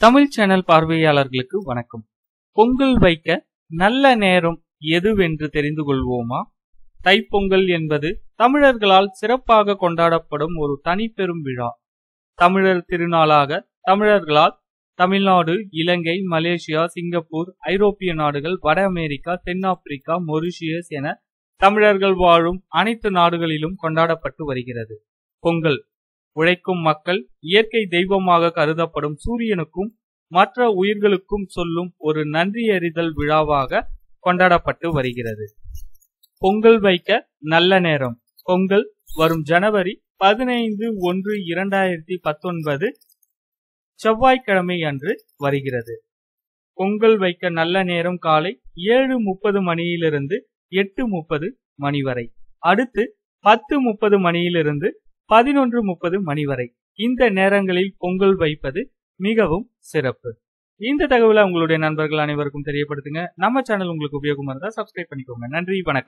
Tamil channel பார்வையாளர்களுக்கு வணக்கம். பொங்கல் வைக்க நல்ல நேரம் எதுவென்று தெரிந்து கொள்வோமா? தைப்பொங்கல் என்பது தமிழர்களால் சிறப்பாக கொண்டாடப்படும் ஒரு தனிப்பெரும் விழா. தமிழர் திருநாளாக தமிழர்களால் தமிழ்நாடு இலங்கை மலேசியா சிங்கப்பூர் ஐரோப்பிய நாடுகள் வட அமெரிக்கா தென்னாப்பிரிக்கா மொரிஷியஸ் என தமிழர்கள் வாழும் அனைத்து நாடுகளிலும் கொண்டாடப்பட்டு வருகிறது. பொங்கல் உழைக்கும் மக்கள் இயற்கை தெய்வமாக கருதப்படும் சூரியனுக்கும் மற்ற உயிர்களுக்கும் சொல்லும் ஒரு நன்றியறிதல் விழாவாக கொண்டாடப்பட்டு வருகிறது. பொங்கல் வைக்க நல்ல நேரம். பொங்கல் வரும் ஜனவரி பதினைந்து ஒன்று இரண்டாயிரத்தி பத்தொன்பது செவ்வாய்க்கிழமை அன்று வருகிறது. பொங்கல் வைக்க நல்ல நேரம் காலை ஏழு முப்பது மணியிலிருந்து எட்டு முப்பது மணி வரை. அடுத்து பத்து முப்பது மணியிலிருந்து பதினொன்று முப்பது மணி வரை இந்த நேரங்களில் பொங்கல் வைப்பது மிகவும் சிறப்பு. இந்த தகவலை உங்களுடைய நண்பர்கள் அனைவருக்கும் தெரியப்படுத்துங்க. நம்ம சேனல் உங்களுக்கு உபயோகமா இருந்தால் சப்ஸ்கிரைப் பண்ணிக்கோங்க. நன்றி வணக்கம்.